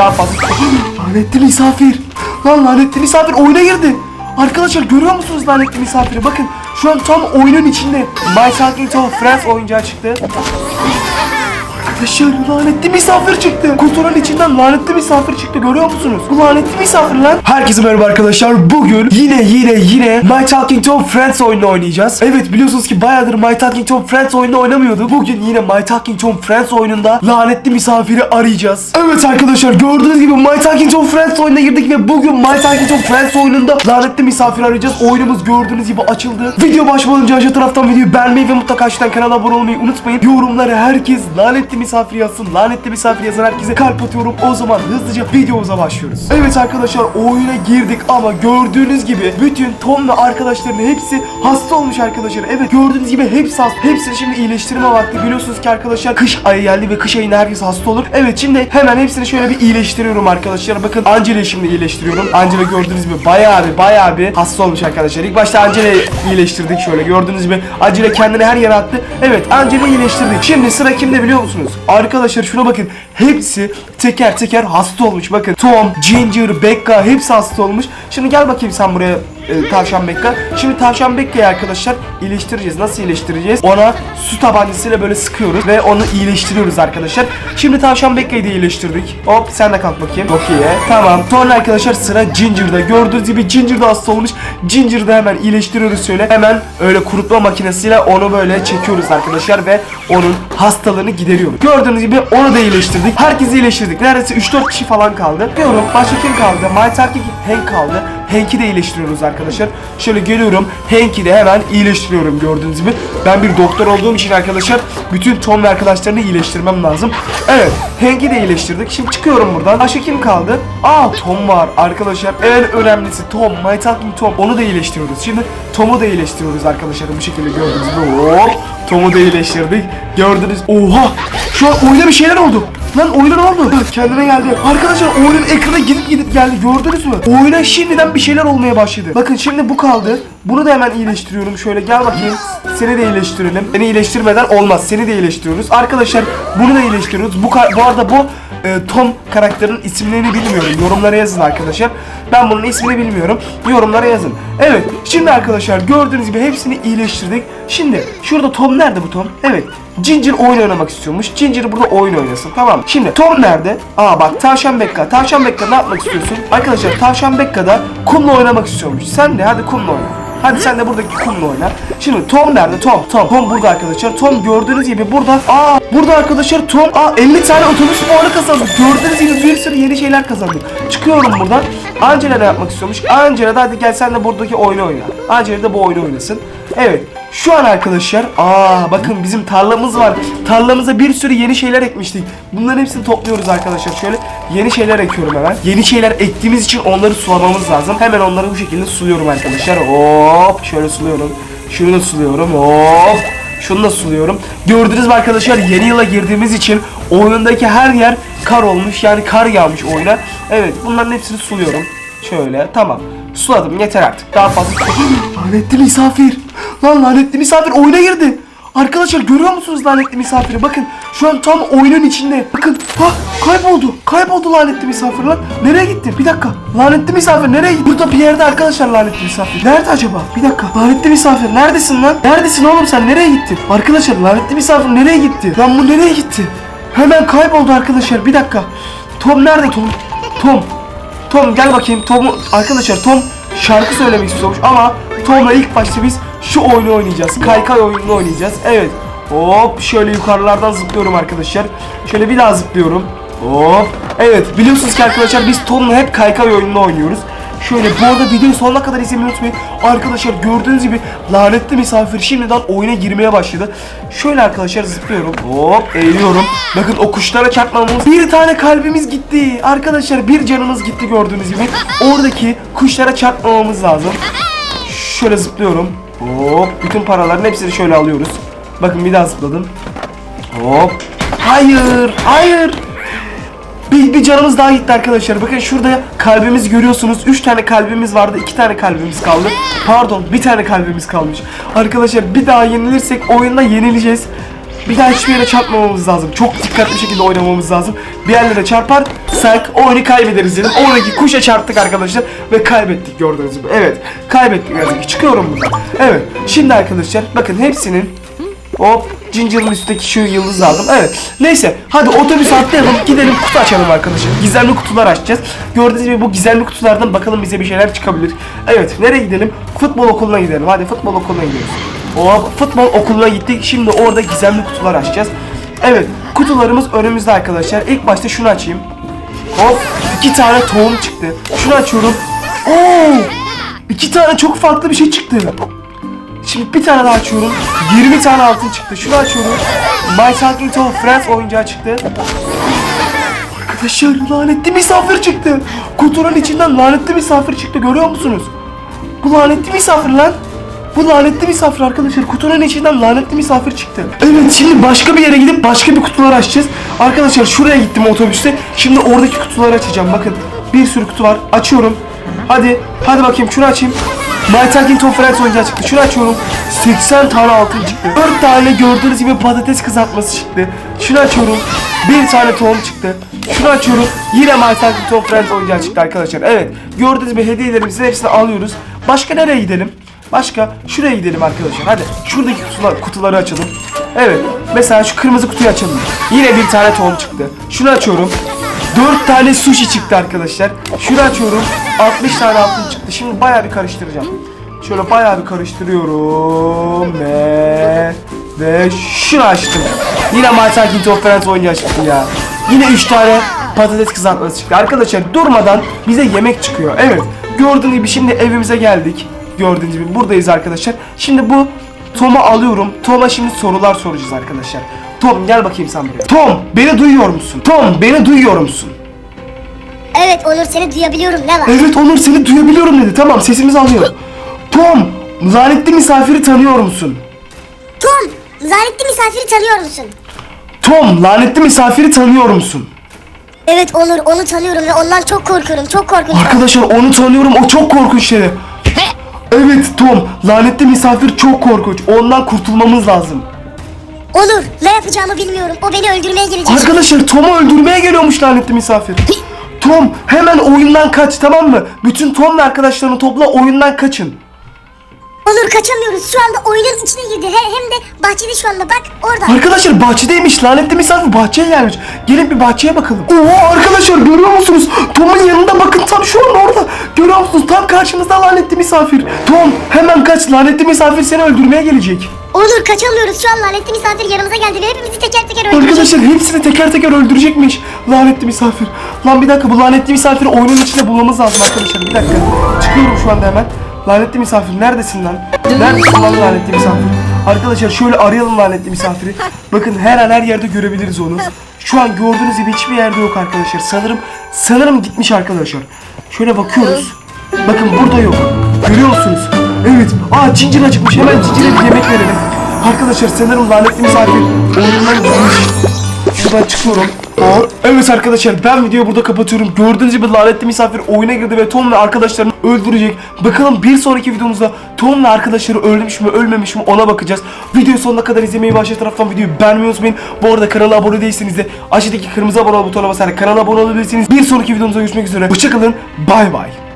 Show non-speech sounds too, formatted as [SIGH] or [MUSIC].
daha fazla. lanetli misafir. Lan lanetli misafir oyuna girdi. Arkadaşlar görüyor musunuz lanetli misafiri? Bakın şu an tam oyunun içinde. My Talking Tom Friends oyuncağı çıktı. Arkadaşlar lanetli misafir çıktı. Kutunun içinden lanetli misafir çıktı görüyor musunuz? Bu lanetli misafir lan. Herkese merhaba arkadaşlar. Bugün yine yine yine My Talking Tom Friends oyunu oynayacağız. Evet biliyorsunuz ki bayağıdır My Talking Tom Friends oyunu oynamıyorduk. Bugün yine My Talking Tom Friends oyununda lanetli misafiri arayacağız. Evet arkadaşlar gördüğünüz gibi My Talking Tom Friends oyununa girdik ve bugün My Talking Tom Friends oyununda lanetli misafir arayacağız. Oyunumuz gördüğünüz gibi açıldı. Video başlamadan önce aşağı taraftan videoyu beğenmeyi ve mutlaka aşağıdan kanala abone olmayı unutmayın. Yorumlara herkes lanetli misafir yazsın. Lanetli misafir yazan herkese kalp atıyorum. O zaman hızlıca videomuza başlıyoruz. Evet arkadaşlar oyuna girdik ama gördüğünüz gibi bütün Tom ve arkadaşlarının hepsi hasta olmuş arkadaşlar. Evet gördüğünüz gibi hepsi hasta. Hepsini şimdi iyileştirme vakti. Biliyorsunuz ki arkadaşlar kış ayı geldi ve kış ayında herkes hasta olur. Evet şimdi hemen hepsini şöyle bir iyileştiriyorum arkadaşlar. Bakın Angela'yı şimdi iyileştiriyorum. Angela gördüğünüz gibi bayağı bir bayağı bir hasta olmuş arkadaşlar. İlk başta Angela'yı iyileştirdik şöyle. Gördüğünüz gibi Angela kendini her yere attı. Evet Angela'yı iyileştirdik. Şimdi sıra kimde biliyor musunuz? Arkadaşlar şuna bakın. Hepsi teker teker hasta olmuş. Bakın Tom, Ginger, Becca hepsi hasta olmuş. Şimdi gel bakayım sen buraya e, tavşan Bekka. Şimdi tavşan Bekka'yı arkadaşlar iyileştireceğiz. Nasıl iyileştireceğiz? Ona su tabancasıyla böyle sıkıyoruz ve onu iyileştiriyoruz arkadaşlar. Şimdi tavşan Bekka'yı da iyileştirdik. Hop sen de kalk bakayım. Çok iyi. Tamam. Sonra arkadaşlar sıra Ginger'da. Gördüğünüz gibi Ginger de hasta olmuş. Ginger'ı da hemen iyileştiriyoruz şöyle. Hemen öyle kurutma makinesiyle onu böyle çekiyoruz arkadaşlar ve onun hastalığını gideriyoruz. Gördüğünüz gibi onu da iyileştirdik. Herkesi iyileştirdik. Neredeyse 3-4 kişi falan kaldı. Diyorum başka kim kaldı? Talking Hank kaldı. Hank'i de iyileştiriyoruz arkadaşlar. Şöyle geliyorum. Hank'i de hemen iyileştiriyorum gördüğünüz gibi. Ben bir doktor olduğum için arkadaşlar bütün Tom ve arkadaşlarını iyileştirmem lazım. Evet. Hank'i de iyileştirdik. Şimdi çıkıyorum buradan. Başka kim kaldı? Aa Tom var arkadaşlar. En önemlisi Tom. My Talking Tom. Onu da iyileştiriyoruz. Şimdi Tom'u da iyileştiriyoruz arkadaşlar. Bu şekilde gördüğünüz gibi. Hop. Tom'u da iyileştirdik. Gördünüz. Oha. Şu an oyunda bir şeyler oldu. Lan oyuna ne oldu? Kendine geldi. Arkadaşlar oyunun ekranı gidip gidip geldi. Gördünüz mü? Oyuna şimdiden bir şeyler olmaya başladı. Bakın şimdi bu kaldı. Bunu da hemen iyileştiriyorum. Şöyle gel bakayım. Seni de iyileştirelim. Seni iyileştirmeden olmaz. Seni de iyileştiriyoruz. Arkadaşlar bunu da iyileştiriyoruz. Bu, bu arada bu e, Tom karakterin isimlerini bilmiyorum. Yorumlara yazın arkadaşlar. Ben bunun ismini bilmiyorum. Yorumlara yazın. Evet. Şimdi arkadaşlar gördüğünüz gibi hepsini iyileştirdik. Şimdi şurada Tom nerede bu Tom? Evet. Ginger oyun oynamak istiyormuş. Ginger burada oyun oynasın. Tamam. Şimdi Tom nerede? Aa bak Tavşan Bekka. Tavşan Bekka ne yapmak istiyorsun? Arkadaşlar Tavşan Bekka da kumla oynamak istiyormuş. Sen de hadi kumla oyna. Hadi sen de buradaki kumla oyna. Şimdi Tom nerede? Tom. Tom. Tom burada arkadaşlar. Tom gördüğünüz gibi burada. Aa burada arkadaşlar Tom. Aa 50 tane otobüs puanı kazandı. Gördüğünüz gibi bir sürü yeni şeyler kazandı. Çıkıyorum buradan. Angela ne yapmak istiyormuş? Angela da hadi gel sen de buradaki oyunu oyna. Angela da bu oyunu oynasın. Evet. Şu an arkadaşlar aa bakın bizim tarlamız var. Tarlamıza bir sürü yeni şeyler ekmiştik. Bunların hepsini topluyoruz arkadaşlar. Şöyle yeni şeyler ekiyorum hemen. Yeni şeyler ektiğimiz için onları sulamamız lazım. Hemen onları bu şekilde suluyorum arkadaşlar. Hop şöyle suluyorum. Şunu da suluyorum. Hop. Şunu da suluyorum. Gördünüz mü arkadaşlar yeni yıla girdiğimiz için oyundaki her yer kar olmuş. Yani kar yağmış oyuna. Evet bunların hepsini suluyorum. Şöyle tamam. Suladım yeter artık. Daha fazla [GASPS] Lanetli misafir. Lan lanetli misafir oyuna girdi. Arkadaşlar görüyor musunuz lanetli misafiri? Bakın şu an tam oyunun içinde. Bakın ha kayboldu. Kayboldu lanetli misafir lan. Nereye gitti? Bir dakika. Lanetli misafir nereye gitti? Burada bir yerde arkadaşlar lanetli misafir. Nerede acaba? Bir dakika. Lanetli misafir neredesin lan? Neredesin oğlum sen? Nereye gittin? Arkadaşlar lanetli misafir nereye gitti? Lan bu nereye gitti? Hemen kayboldu arkadaşlar. Bir dakika. Tom nerede Tom? Tom. Tom gel bakayım. Tom arkadaşlar Tom şarkı söylemek istiyormuş ama Tom'la ilk başta biz şu oyunu oynayacağız. Kaykay oyununu oynayacağız. Evet. Hop şöyle yukarılardan zıplıyorum arkadaşlar. Şöyle bir daha zıplıyorum. Hop. Evet biliyorsunuz ki arkadaşlar biz Tom'la hep kaykay oyununu oynuyoruz. Şöyle bu arada videoyu sonuna kadar izlemeyi unutmayın. Arkadaşlar gördüğünüz gibi lanetli misafir şimdiden oyuna girmeye başladı. Şöyle arkadaşlar zıplıyorum. Hop eğiliyorum. Bakın o kuşlara çarpmamamız. Bir tane kalbimiz gitti. Arkadaşlar bir canımız gitti gördüğünüz gibi. Oradaki kuşlara çarpmamamız lazım. Şöyle zıplıyorum. Hop bütün paraların hepsini şöyle alıyoruz. Bakın bir daha zıpladım. Hop. Hayır, hayır. Bir, bir canımız daha gitti arkadaşlar. Bakın şurada kalbimiz görüyorsunuz. 3 tane kalbimiz vardı. 2 tane kalbimiz kaldı. Pardon bir tane kalbimiz kalmış. Arkadaşlar bir daha yenilirsek oyunda yenileceğiz. Bir daha hiçbir yere çarpmamamız lazım. Çok dikkatli bir şekilde oynamamız lazım. Bir yerlere çarparsak oyunu kaybederiz dedim. Oradaki kuşa çarptık arkadaşlar ve kaybettik gördüğünüz gibi. Evet kaybettik yazık. Çıkıyorum buradan. Evet şimdi arkadaşlar bakın hepsinin Hop Ginger'ın üstteki şu yıldızı aldım. Evet. Neyse. Hadi otobüs atlayalım. Gidelim kutu açalım arkadaşlar. Gizemli kutular açacağız. Gördüğünüz gibi bu gizemli kutulardan bakalım bize bir şeyler çıkabilir. Evet. Nereye gidelim? Futbol okuluna gidelim. Hadi futbol okuluna gidiyoruz. Hop futbol okuluna gittik. Şimdi orada gizemli kutular açacağız. Evet. Kutularımız önümüzde arkadaşlar. İlk başta şunu açayım. Hop. iki tane tohum çıktı. Şunu açıyorum. Oo! İki tane çok farklı bir şey çıktı. Şimdi bir tane daha açıyorum. 20 tane altın çıktı. Şunu açıyorum. My Talking Tom Friends oyuncağı çıktı. Arkadaşlar lanetli misafir çıktı. Kutunun içinden lanetli misafir çıktı. Görüyor musunuz? Bu lanetli misafir lan. Bu lanetli misafir arkadaşlar. Kutunun içinden lanetli misafir çıktı. Evet şimdi başka bir yere gidip başka bir kutular açacağız. Arkadaşlar şuraya gittim otobüste. Şimdi oradaki kutuları açacağım. Bakın bir sürü kutu var. Açıyorum. Hadi. Hadi bakayım şunu açayım. My Talking Tom Friends oyuncağı çıktı. Şunu açıyorum. 80 tane altın çıktı. 4 tane gördüğünüz gibi patates kızartması çıktı. Şunu açıyorum. Bir tane tohum çıktı. Şunu açıyorum. Yine My Talking Tom Friends oyuncağı çıktı arkadaşlar. Evet. Gördüğünüz gibi hediyelerimizin hepsini alıyoruz. Başka nereye gidelim? Başka şuraya gidelim arkadaşlar. Hadi şuradaki kutular, kutuları açalım. Evet. Mesela şu kırmızı kutuyu açalım. Yine bir tane tohum çıktı. Şunu açıyorum. 4 tane sushi çıktı arkadaşlar. Şunu açıyorum. 60 tane altın çıktı. Şimdi bayağı bir karıştıracağım. Şöyle bayağı bir karıştırıyorum ve ve şunu açtım. Yine My Talking Tom Friends oyuncağı çıktı ya. Yine 3 tane patates kızartması çıktı. Arkadaşlar durmadan bize yemek çıkıyor. Evet. Gördüğünüz gibi şimdi evimize geldik. Gördüğünüz gibi buradayız arkadaşlar. Şimdi bu Tom'u alıyorum. Tom'a şimdi sorular soracağız arkadaşlar. Tom gel bakayım sen buraya. Tom beni duyuyor musun? Tom beni duyuyor musun? Evet Onur seni duyabiliyorum ne var? Evet Onur seni duyabiliyorum dedi. Tamam sesimizi alıyor. [GASPS] Tom lanetli misafiri tanıyor musun? Tom, lanetli misafiri tanıyor musun? Tom lanetli misafiri tanıyor musun? Evet Onur onu tanıyorum ve ondan çok korkuyorum çok korkunç. Arkadaşlar onu tanıyorum o çok korkunç dedi. Evet Tom lanetli misafir çok korkunç. Ondan kurtulmamız lazım. Onur ne yapacağımı bilmiyorum o beni öldürmeye gelecek. Arkadaşlar Tom'u öldürmeye geliyormuş lanetli misafir. Tom hemen oyundan kaç tamam mı? Bütün Tom ve arkadaşlarını topla oyundan kaçın. Onur kaçamıyoruz şu anda oyunun içine girdi He- hem de bahçede şu anda bak orada. Arkadaşlar bahçedeymiş lanetli misafir bahçeye gelmiş. Gelin bir bahçeye bakalım. Oo arkadaşlar görüyor musunuz? Tom'un yanında bakın tam şu an orada. Görüyor musunuz? Tam karşımızda lanetli misafir. Tom hemen kaç lanetli misafir seni öldürmeye gelecek. Onur kaçamıyoruz şu an lanetli misafir yanımıza geldi ve hepimizi teker teker öldürecek. Arkadaşlar hepsini teker teker öldürecekmiş. Lanetli misafir. Lan bir dakika bu lanetli misafiri oyunun içinde bulmamız lazım arkadaşlar. Bir dakika. Çıkıyorum şu anda hemen. Lanetli misafir neredesin lan? Neredesin lan lanetli misafir? Arkadaşlar şöyle arayalım lanetli misafiri. Bakın her an her yerde görebiliriz onu. Şu an gördüğünüz gibi hiçbir yerde yok arkadaşlar. Sanırım sanırım gitmiş arkadaşlar. Şöyle bakıyoruz. Bakın burada yok. Görüyor musunuz? Evet. Aa Ginger acıkmış. Hemen Ginger'e bir yemek verelim. Arkadaşlar sanırım lanetli misafir oyundan gitmiş. Şuradan çıkıyorum. Evet arkadaşlar ben videoyu burada kapatıyorum. Gördüğünüz gibi lanetli misafir oyuna girdi ve Tom ve arkadaşlarını öldürecek. Bakalım bir sonraki videomuzda Tom ve arkadaşları ölmüş mü ölmemiş mi ona bakacağız. Videoyu sonuna kadar izlemeyi ve aşağı taraftan videoyu beğenmeyi unutmayın. Bu arada kanala abone değilseniz de aşağıdaki kırmızı abone butonuna basarak kanala abone olabilirsiniz. Bir sonraki videomuzda görüşmek üzere. Hoşçakalın. Bay bay.